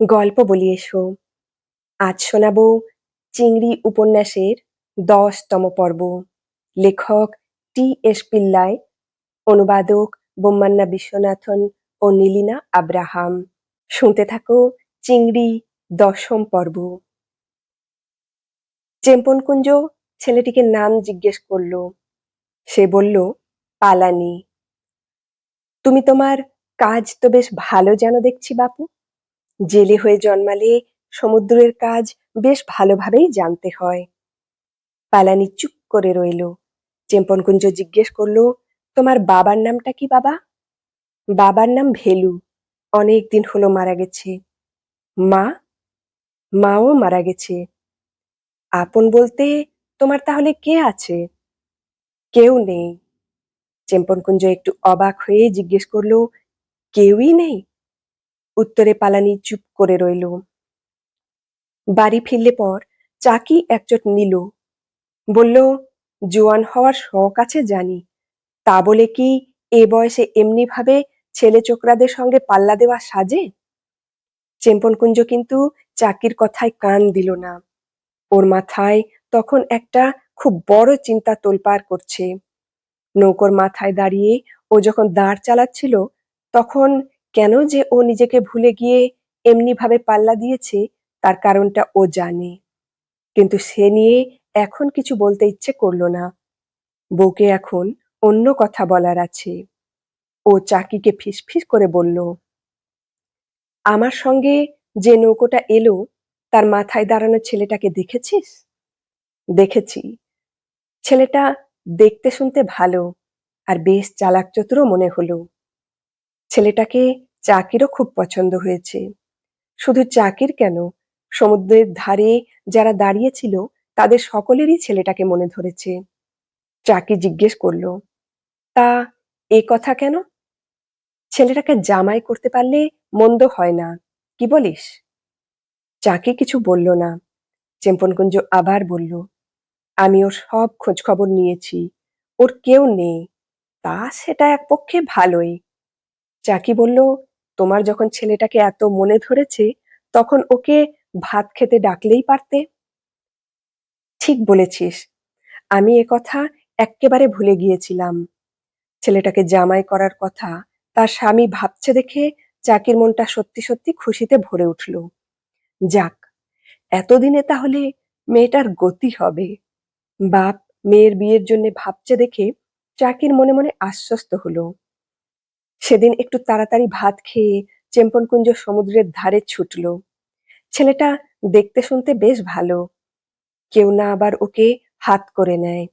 গল্প বলি এসো। আজ শোনাব চিংড়ি উপন্যাসের দশতম পর্ব। লেখক টি এস পিল্লাই, অনুবাদক বোম্মান্না বিশ্বনাথন ও নীলিনা আব্রাহাম। শুনতে থাকো চিংড়ি দশম পর্ব। চেম্পনকুঞ্জ ছেলেটিকে নাম জিজ্ঞেস করল। সে বলল, পালানি। তুমি তোমার কাজ তো বেশ ভালো যেন দেখছি বাপু। জেলে হয়ে জন্মালে সমুদ্রের কাজ বেশ ভালোভাবেই জানতে হয়। পালানি চুপ করে রইল। চেম্পনকুঞ্জ জিজ্ঞেস করল, তোমার বাবার নামটা কি বাবা? বাবার নাম ভেলু। অনেক দিন হলো মারা গেছে। মা? মাও মারা গেছে। আপন বলতে তোমার তাহলে কে আছে? কেউ নেই। চেম্পনকুঞ্জ একটু অবাক হয়ে জিজ্ঞেস করল, কেউই নেই? উত্তরে পালানি চুপ করে রইল। বাড়ি ফিরলে পর চাকি একচোট নিল। বলল, জোয়ান হওয়ার শখ আছে জানি। তা বলে কি এ বয়সে এমনি ভাবে ছেলে চোকরাদের সঙ্গে পাল্লা দেওয়া সাজে? চেম্পনকুঞ্জ কিন্তু চাকির কথায় কান দিল না। ওর মাথায় তখন একটা খুব বড় চিন্তা তোলপাড় করছে। নৌকোর মাথায় দাঁড়িয়ে ও যখন দাঁড় চালাচ্ছিল, তখন কেন যে ও নিজেকে ভুলে গিয়ে এমনি ভাবে পাল্লা দিয়েছে, তার কারণটা ও জানে। কিন্তু সে নিয়ে এখন কিছু বলতে ইচ্ছে করল না। বউকে এখন অন্য কথা বলার আছে। ও চাকিকে ফিসফিস করে বলল, আমার সঙ্গে যে নৌকোটা এলো, তার মাথায় দাঁড়ানো ছেলেটাকে দেখেছিস? দেখেছি। ছেলেটা দেখতে শুনতে ভালো, আর বেশ চালাক চতুরও মনে হলো। ছেলেটাকে চাকিরও খুব পছন্দ হয়েছে। শুধু চাকির কেন? সমুদ্রের ধারে যারা দাঁড়িয়েছিল, তাদের সকলেরই ছেলেটাকে মনে ধরেছে। চাকি জিজ্ঞেস করল, তা এ কথা কেন? ছেলেটাকে জামাই করতে পারলে মন্দ হয় না, কি বলিস? চাকি কিছু বলল না। চেম্পনকুঞ্জ আবার বলল, আমি ওর সব খোঁজ খবর নিয়েছি, ওর কেউ নেই। তা সেটা এক পক্ষে ভালোই চাকি বলল, তোমার যখন ছেলেটাকে এত মনে ধরেছে, তখন ওকে ভাত খেতে ডাকলেই পারতে? ঠিক বলেছিস। আমি এ কথা এক্কেবারে ভুলে গিয়েছিলাম। ছেলেটাকে জামাই করার কথা তার স্বামী ভাবছে দেখে চাকির মনটা সত্যি সত্যি খুশিতে ভরে উঠল। যাক, এতদিনে তাহলে মেয়েটার গতি হবে। বাপ মেয়ের বিয়ের জন্য ভাবছে দেখে চাকির মনে মনে আশ্বস্ত হলো। সেদিন একটু তাড়াতাড়ি ভাত খেয়ে চেম্পনকুঞ্জ সমুদ্রের ধারে ছুটল। ছেলেটা দেখতে শুনতে বেশ ভালো। কেউ না আবার ওকে হাত করে নেয়।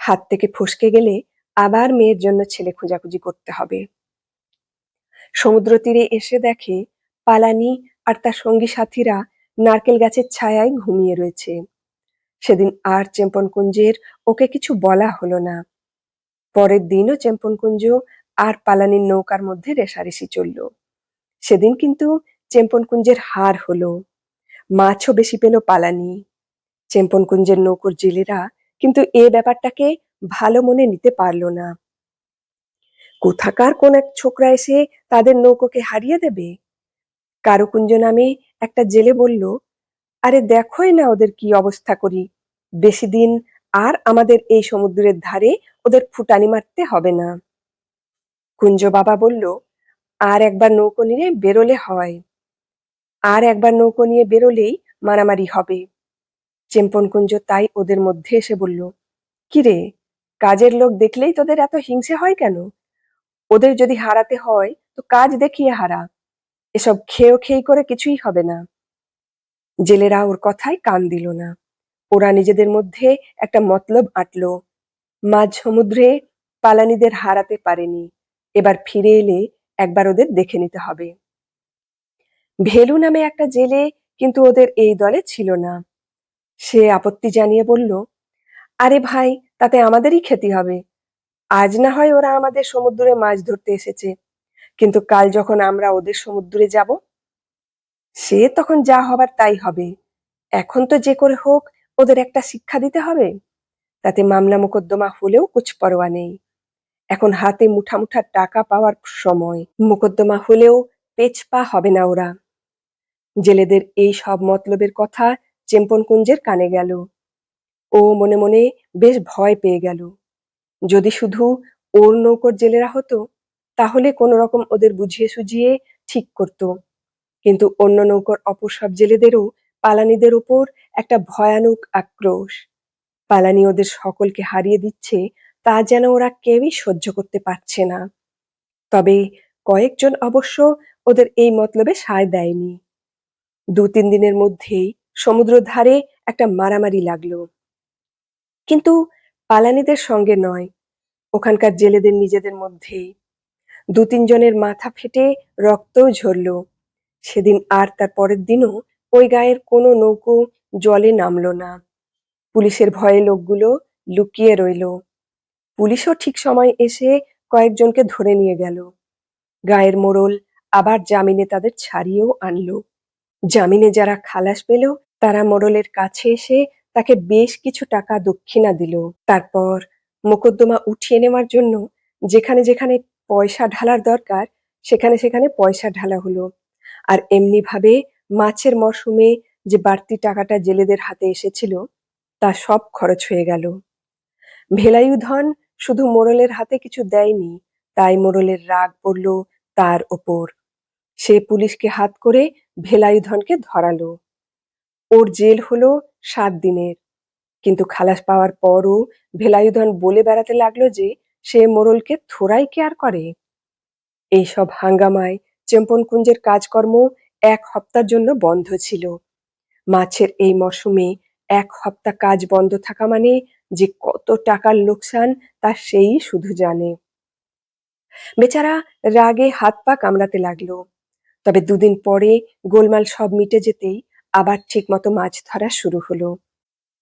হাত থেকে ফসকে গেলে আবার মেয়ের জন্য ছেলে খোঁজাখুঁজি করতে হবে। সমুদ্র তীরে এসে দেখে পালানি আর তার সঙ্গী সাথীরা নারকেল গাছের ছায়ায় ঘুমিয়ে রয়েছে। সেদিন আর চেম্পনকুঞ্জের ওকে কিছু বলা হলো না। পরের দিনও চেম্পনকুঞ্জ আর পালানির নৌকার মধ্যে রেশারেশি চলল। সেদিন কিন্তু চেম্পনকুঞ্জের হার হলো। মাছও বেশি পেল পালানি। চেম্পনকুঞ্জের নৌকোর জেলেরা কিন্তু এ ব্যাপারটাকে ভালো মনে নিতে পারল না। কোথাকার কোন এক ছোকরা এসে তাদের নৌকোকে হারিয়ে দেবে? কারুকুঞ্জ নামে একটা জেলে বলল, আরে দেখোই না ওদের কি অবস্থা করি। বেশি দিন আর আমাদের এই সমুদ্রের ধারে ওদের ফুটানি মারতে হবে না। কুঞ্জ বাবা বলল, আর একবার নৌকো নিয়ে বেরোলে হয়। আর একবার নৌকো নিয়ে বেরোলেই মারামারি হবে। চেম্পন কুঞ্জ তাই ওদের মধ্যে এসে বলল কিরে কাজের লোক দেখলেই তোদের এত হিংসে হয় কেন? ওদের যদি হারাতে হয়, তো কাজ দেখিয়ে হারা। এসব খেয়েও খেয়ে করে কিছুই হবে না। জেলেরা ওর কথায় কান দিল না। ওরা নিজেদের মধ্যে একটা মতলব আটলো মাঝ সমুদ্রে পালানিদের হারাতে পারেনি। এবার ফিরে এলে একবার ওদের দেখে নিতে হবে। ভেলু নামে একটা জেলে কিন্তু ওদের এই দলে ছিল না। সে আপত্তি জানিয়ে বলল, আরে ভাই, তাতে আমাদেরই ক্ষতি হবে। আজ না হয় ওরা আমাদের সমুদ্রে মাছ ধরতে এসেছে, কিন্তু কাল যখন আমরা ওদের সমুদ্রে যাব, সে তখন যা হবার তাই হবে। এখন তো যে করে হোক, ওদের একটা শিক্ষা দিতে হবে। তাতে মামলা মোকদ্দমা হলেও কুছ পরোয়া নেই। এখন হাতে মুঠা মুঠা টাকা পাওয়ার সময়। মোকদ্দমা হলেও পেছ পা হবে না ওরা। জেলেদের এই সব মতলবের কথা চেম্পন কুঞ্জের কানে গেল। ও মনে মনে বেশ ভয় পেয়ে গেল। যদি শুধু ওর নৌকর জেলেরা হতো, তাহলে কোনো রকম ওদের বুঝিয়ে সুঝিয়ে ঠিক করত। কিন্তু অন্য নৌকর অপর সব জেলেদেরও পালানিদের উপর একটা ভয়ানক আক্রোশ। পালানি ওদের সকলকে হারিয়ে দিচ্ছে তা যেন ওরা কেউই সহ্য করতে পারছে না। তবে কয়েকজন অবশ্য ওদের এই মতলবে সায় দেয়নি। দু তিন দিনের মধ্যেই সমুদ্র ধারে একটা মারামারি লাগল। কিন্তু পালানিদের সঙ্গে নয়, ওখানকার জেলেদের নিজেদের মধ্যেই। দু তিনজনের মাথা ফেটে রক্তও ঝরল। সেদিন আর তার পরের দিনও ওই গায়ের কোনো নৌকো জলে নামলো না। পুলিশের ভয়ে লোকগুলো লুকিয়ে রইল। পুলিশও ঠিক সময় এসে কয়েকজনকে ধরে নিয়ে গেল। গায়ের মোড়ল আবার জামিনে তাদের ছাড়িয়েও আনলো। জামিনে যারা খালাস পেল, তারা মোড়লের কাছে এসে তাকে বেশ কিছু টাকা দক্ষিণা দিল। তারপর মোকদ্দমা উঠিয়ে নেওয়ার জন্য যেখানে যেখানে পয়সা ঢালার দরকার, সেখানে সেখানে পয়সা ঢালা হলো। আর এমনি ভাবে মাছের মরশুমে যে বাড়তি টাকাটা জেলেদের হাতে এসেছিল, তা সব খরচ হয়ে গেল। ভেলায়ুধন শুধু মোড়লের হাতে কিছু দেয়নি, তাই মোড়লের রাগ পড়ল তার ওপর। সে পুলিশকে হাত করে ভেলায়ুধনকে ধরালো। ওর জেল হলো সাত দিনের। কিন্তু খালাস পাওয়ার পরও ভেলায়ুধন বলে বেড়াতে লাগল যে সে মোড়লকে থোড়াই কেয়ার করে। এইসব হাঙ্গামায় চেম্পনকুঞ্জের কাজকর্ম এক হপ্তার জন্য বন্ধ ছিল। মাছের এই মরশুমে এক হপ্তা কাজ বন্ধ থাকা মানে যে কত টাকার লোকসান তা সেই শুধু জানে। বেচারা রাগে হাত পা কামড়াতে লাগল। তবে দুদিন পরে গোলমাল সব মিটে যেতেই আবার ঠিকমতো মাছ ধরা শুরু হলো।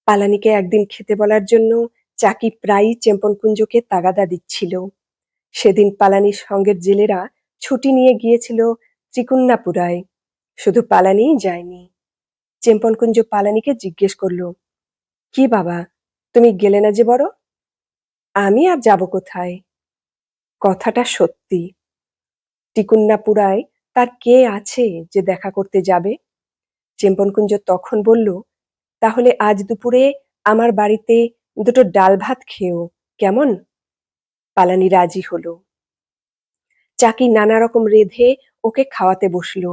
পালানিকে একদিন খেতে বলার জন্য চাকি প্রায়ই চেম্পনকুঞ্জকে তাগাদা দিচ্ছিল। সেদিন পালানির সঙ্গের জেলেরা ছুটি নিয়ে গিয়েছিল ত্রিকুন্নাপুরায়। শুধু পালানিই যায়নি। চেম্পনকুঞ্জ পালানিকে জিজ্ঞেস করল, কি বাবা, তুমি গেলে না যে বড়? আমি আর যাব কোথায়? কথাটা সত্যি। টিকুন্নাপুরায় তার কে আছে যে দেখা করতে যাবে? চেম্পনকুঞ্জ তখন বলল, তাহলে আজ দুপুরে আমার বাড়িতে দুটো ডাল ভাত খেও, কেমন? পালানি রাজি হলো। চাকি নানা রকম রেধে ওকে খাওয়াতে বসল।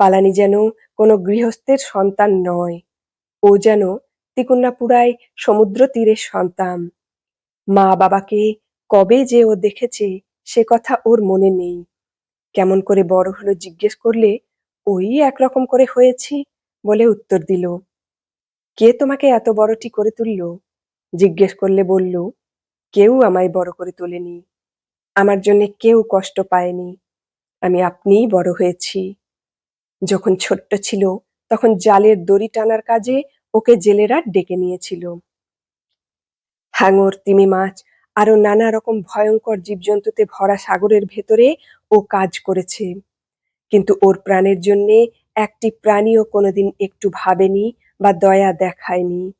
পালানি যেন কোনো গৃহস্থের সন্তান নয়। ও যেন তিকুন্নাপুরায় সমুদ্র তীরের সন্তান। মা বাবাকে কবে যে ও দেখেছে, সে কথা ওর মনে নেই। কেমন করে বড় হলো জিজ্ঞেস করলে, ওই একরকম করে হয়েছি বলে উত্তর দিল। কে তোমাকে এত বড়টি করে তুলল? জিজ্ঞেস করলে বলল, কেউ আমায় বড় করে তোলেনি। আমার জন্য কেউ কষ্ট পায়নি। আমি আপনিই বড় হয়েছি। যখন ছোট্ট ছিল, তখন জালের দড়ি টানার কাজে ওকে জেলেরা ডেকে নিয়েছিল। হাঙর, তিমি মাছ আরও নানা রকম ভয়ঙ্কর জীবজন্তুতে ভরা সাগরের ভেতরে ও কাজ করেছে। কিন্তু ওর প্রাণের জন্যে একটি প্রাণীও কোনোদিন একটু ভাবেনি বা দয়া দেখায়নি।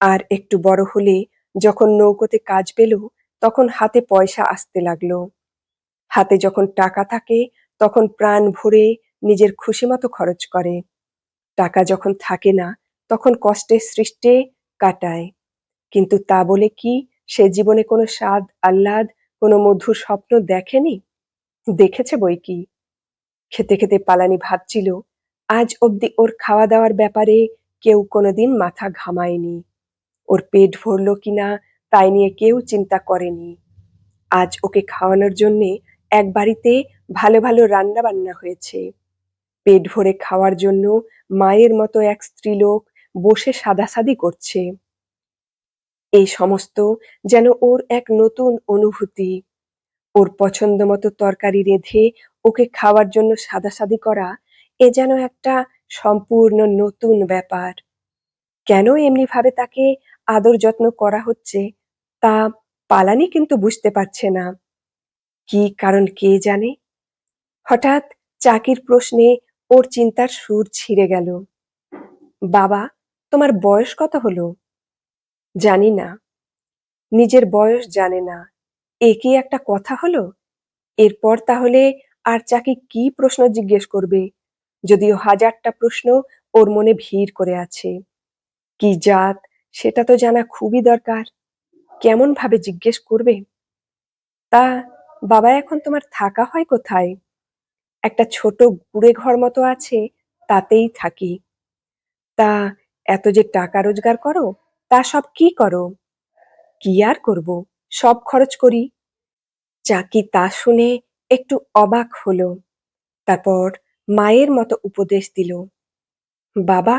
আর একটু বড় হলে যখন নৌকোতে কাজ পেল, তখন হাতে পয়সা আসতে লাগল। হাতে যখন টাকা থাকে, তখন প্রাণ ভরে নিজের খুশি মতো খরচ করে। টাকা যখন থাকে না, তখন কষ্টের সৃষ্টে কাটায়। কিন্তু তা বলে কি সে জীবনে কোনো স্বাদ, আহ্লাদ, কোনো মধুর স্বপ্ন দেখেনি? দেখেছে বই কি? খেতে খেতে পালানি ভাবছিল, আজ অবধি ওর খাওয়া দাওয়ার ব্যাপারে কেউ কোনোদিন মাথা ঘামায়নি। ওর পেট ভরল কিনা তাই নিয়ে কেউ চিন্তা করেনি। আজ ওকে খাওয়ানোর জন্যে এক বাড়িতে ভালো ভালো রান্না বান্না হয়েছে। পেট ভরে খাওয়ার জন্য মায়ের মতো এক স্ত্রীলোক বসে সাদাসাদি করছে। এই সমস্ত যেন ওর এক নতুন অনুভূতি। ওর পছন্দ মতো তরকারি রেঁধে ওকে খাওয়ার জন্য সাদাসাদি করা এ যেন একটা সম্পূর্ণ নতুন ব্যাপার। কেন এমনি ভাবে তাকে আদর যত্ন করা হচ্ছে তা পালানি কিন্তু বুঝতে পারছে না। কি কারণ কে জানে? হঠাৎ চাকির প্রশ্নে ওর চিন্তার সুর ছিঁড়ে গেল। বাবা, তোমার বয়স কত হলো? জানি না। নিজের বয়স জানে না। এ কি একটা কথা হলো? এরপর তাহলে আর চাকি কি প্রশ্ন জিজ্ঞেস করবে, যদিও হাজারটা প্রশ্ন ওর মনে ভিড় করে আছে। কি জাত, সেটা তো জানা খুবই দরকার। কেমন ভাবে জিজ্ঞেস করবে? তা, বাবা এখন তোমার থাকা হয় কোথায়? একটা ছোট কুড়ে ঘর মতো আছে, তাতেই থাকি। তা এত যে টাকা রোজগার করো, তা সব কি করো? কি আর করব? সব খরচ করি। চাকি তা শুনে একটু অবাক হলো। তারপর মায়ের মতো উপদেশ দিল, বাবা,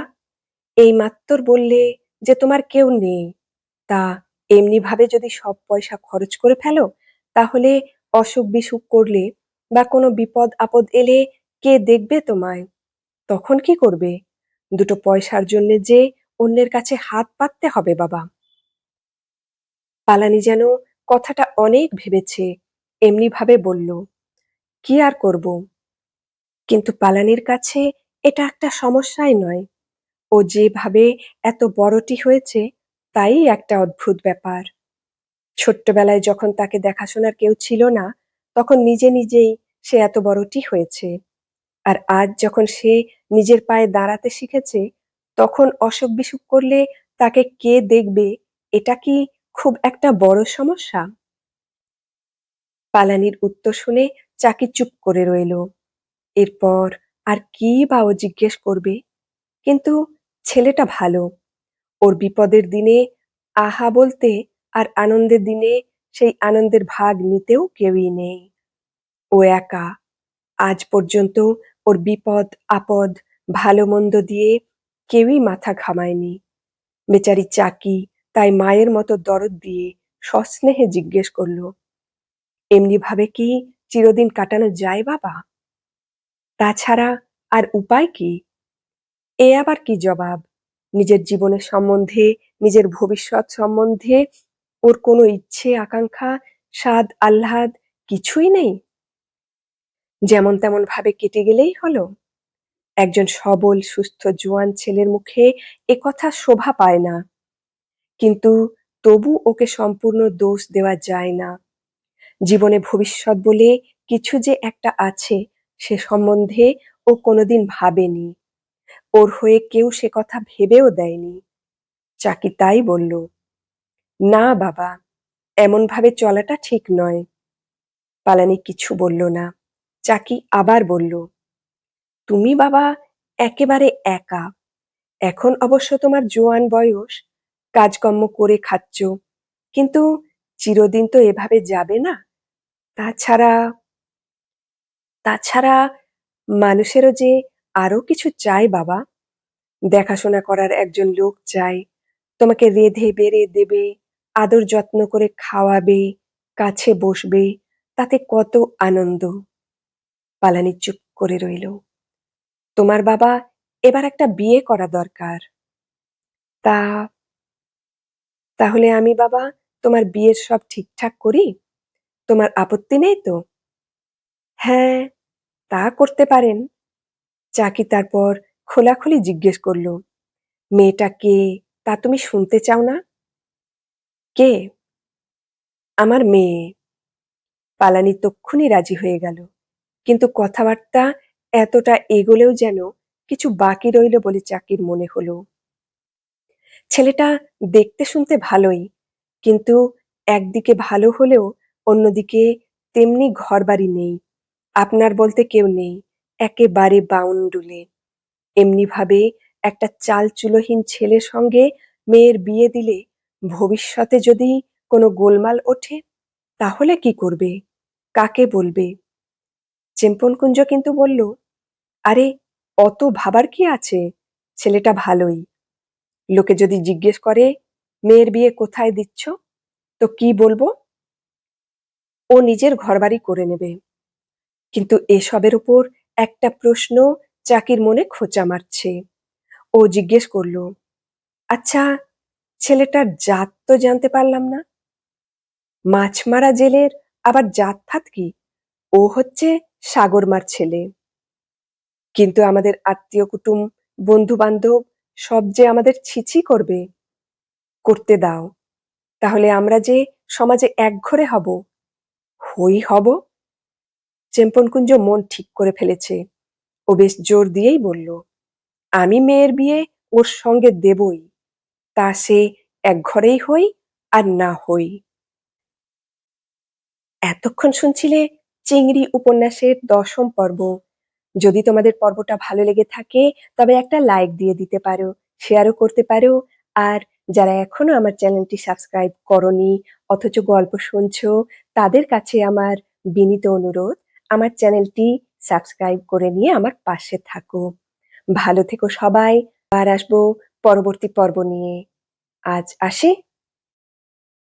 এই মাত্তর বললে যে তোমার কেউ নেই। তা এমনি ভাবে যদি সব পয়সা খরচ করে ফেলো, তাহলে অসুখ বিসুখ করলে বা কোনো বিপদ আপদ এলে কে দেখবে তোমায়? তখন কি করবে? দুটো পয়সার জন্য যে অন্যের কাছে হাত পাততে হবে বাবা। পালানি যেন কথাটা অনেক ভেবেছে এমনি ভাবে বলল, কি আর করব? কিন্তু পালানির কাছে এটা একটা সমস্যাই নয়। ও যেভাবে এত বড়টি হয়েছে, তাই একটা অদ্ভুত ব্যাপার। ছোট্টবেলায় যখন তাকে দেখাশোনার কেউ ছিল না তখন নিজে নিজেই সে এত বড়টি হয়েছে। আর আজ যখন সে নিজের পায়ে দাঁড়াতে শিখেছে, তখন অসুখ বিসুখ করলে তাকে কে দেখবে? এটা কি খুব একটা বড় সমস্যা? পালানির উত্তর শুনে চাকি চুপ করে রইল। এরপর আর কি বা ও জিজ্ঞেস করবে? কিন্তু ছেলেটা ভালো। ওর বিপদের দিনে আহা বলতে আর আনন্দের দিনে সেই আনন্দের ভাগ নিতেও কেউই নেই। ও একা। আজ পর্যন্ত ওর বিপদ, আপদ, ভালো মন্দ দিয়ে কেউই মাথা ঘামায়নি। বেচারি চাকি তাই মায়ের মতো দরদ দিয়ে সস্নেহে জিজ্ঞেস করল এমনি ভাবে কি চিরদিন কাটানো যায় বাবা? তাছাড়া আর উপায় কি? এ আবার কি জবাব? নিজের জীবনের সম্বন্ধে, নিজের ভবিষ্যৎ সম্বন্ধে ওর কোনো ইচ্ছে, আকাঙ্ক্ষা, স্বাদ, আহ্লাদ কিছুই নেই। যেমন তেমন ভাবে কেটে গেলেই হলো। একজন সবল, সুস্থ, জোয়ান ছেলের মুখে এ কথা শোভা পায় না। কিন্তু তবু ওকে সম্পূর্ণ দোষ দেওয়া যায় না। জীবনে ভবিষ্যৎ বলে কিছু যে একটা আছে, সে সম্বন্ধে ও কোনোদিন ভাবেনি। ওর হয়ে কেউ সে কথা ভেবেও দেয়নি। চাকি তাই বলল না, বাবা এমন ভাবে চলাটা ঠিক নয়। পালানি কিছু বলল না। চাকি আবার বলল, তুমি বাবা একেবারে একা। এখন অবশ্য তোমার জোয়ান বয়স, কাজকর্ম করে খাচ্ছ, কিন্তু চিরদিন তো এভাবে যাবে না। তাছাড়া তাছাড়া মানুষেরও যে আরও কিছু চাই বাবা, দেখাশোনা করার একজন লোক চাই, তোমাকে রেধে বেড়ে দেবে আদর যত্ন করে খাওয়াবে, কাছে বসবে, তাতে কত আনন্দ। পালানি চুপ করে রইল। তোমার বাবা এবার একটা বিয়ে করা দরকার। তা, তাহলে আমি বাবা তোমার বিয়ের সব ঠিকঠাক করি? তোমার আপত্তি নেই তো? হ্যাঁ তা করতে পারেন। চাকি তারপর খোলাখুলি জিজ্ঞেস করল, মেয়েটা কে? তা তুমি শুনতে চাও না? কে? আমার মেয়ে। পালানি তক্ষুনি রাজি হয়ে গেল। কিন্তু কথাবার্তা এতটা এগোলেও যেন কিছু বাকি রইল বলে চাকির মনে হলো। ছেলেটা দেখতে শুনতে ভালোই, কিন্তু একদিকে ভালো হলেও অন্যদিকে তেমনি ঘরবাড়ি নেই। আপনার বলতে কেউ নেই, একেবারে বাউন্ডুলে। এমনি ভাবে একটা চালচুলোহীন ছেলের সঙ্গে মেয়ের বিয়ে দিলে ভবিষ্যতে যদি কোনো গোলমাল ওঠে, তাহলে কি করবে? কাকে বলবে? চেম্পনকুঞ্জ কিন্তু বলল, আরে, অত ভাবার কি আছে? ছেলেটা ভালোই। লোকে যদি জিজ্ঞেস করে, মেয়ের বিয়ে কোথায় দিচ্ছ? তো কি বলব? ও নিজের ঘরবাড়ি করে নেবে। কিন্তু এসবের উপর একটা প্রশ্ন চাকির মনে খোঁচা মারছে। ও জিজ্ঞেস করল আচ্ছা ছেলেটার জাত তো জানতে পারলাম না। মাছমারা জেলের আবার জাত ফাত কি? ও হচ্ছে সাগরমার ছেলে। কিন্তু আমাদের আত্মীয় কুটুম বন্ধু বান্ধব সব যে আমাদের ছিছি করবে, করতে দাও। তাহলে আমরা যে সমাজে একঘরে হব, হই হব। চেম্পনকুঞ্জ মন ঠিক করে ফেলেছে। ও বেশ জোর দিয়েই বলল, আমি মেয়ের বিয়ে ওর সঙ্গে দেবই। তা সে এক ঘরেই হই আর না হই। এতক্ষণ শুনছিলে চিংড়ি উপন্যাসের দশম পর্ব। যদি তোমাদের পর্বটা ভালো লেগে থাকে, তবে একটা লাইক দিয়ে দিতে পারো শেয়ারও করতে পারো। আর যারা এখনও আমার চ্যানেলটি সাবস্ক্রাইব করনি, অথচ গল্প শুনছো, তাদের কাছে আমার বিনীত অনুরোধ, আমার চ্যানেলটি সাবস্ক্রাইব করে নিয়ে আমার পাশে থাকো। ভালো থেকো সবাই, আর আসব পরবর্তী পর্ব নিয়ে আজ আসি।